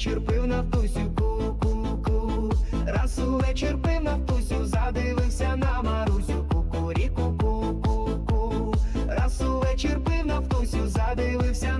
увечір пив Нафтусю, ку-ку-ку. Раз увечір пив Нафтусю, задивився на Марусю, кукуріку, ку-ку-ку. Раз увечір пив Нафтусю, задивився на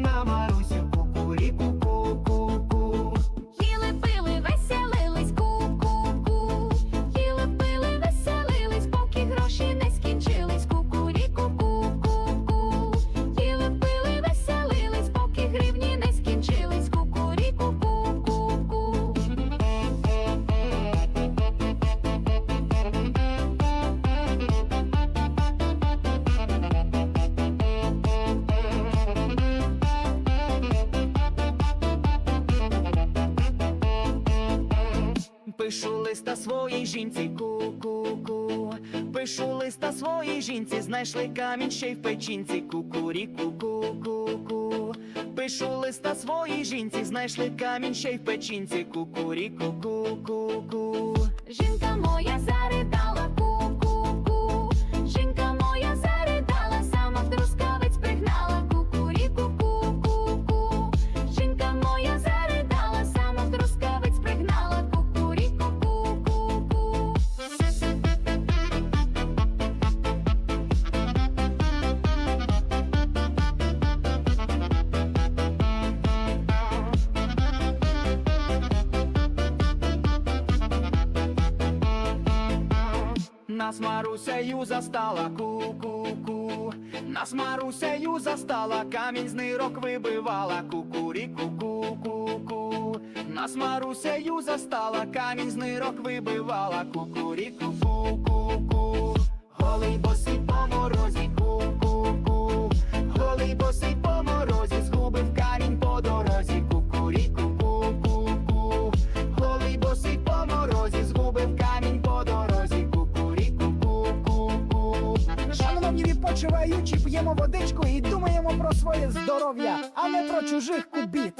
Пишу листа своїй жінці, ку-ку-ку. Пишу листа своїй жінці, знайшли камінь ще й в печінці, кукуріку, ку-ку-ку. Пишу листа своїй жінці, знайшли камінь ще й в печінці, кукуріку, ку-ку-ку. Жінка моя заридала, Нас Марусею застала, ку-ку-ку. Нас Марусею застала, камінь з нирок вибивала, кукуріку, ку-ку-ку. Нас Марусею застала, камінь з нирок вибивала, кукуріку, ку-ку-ку. Голий босий по морозі, ку-ку-ку. Відпочиваючі, п'ємо водичку і думаємо про своє здоров'я, а не про чужих кубіт.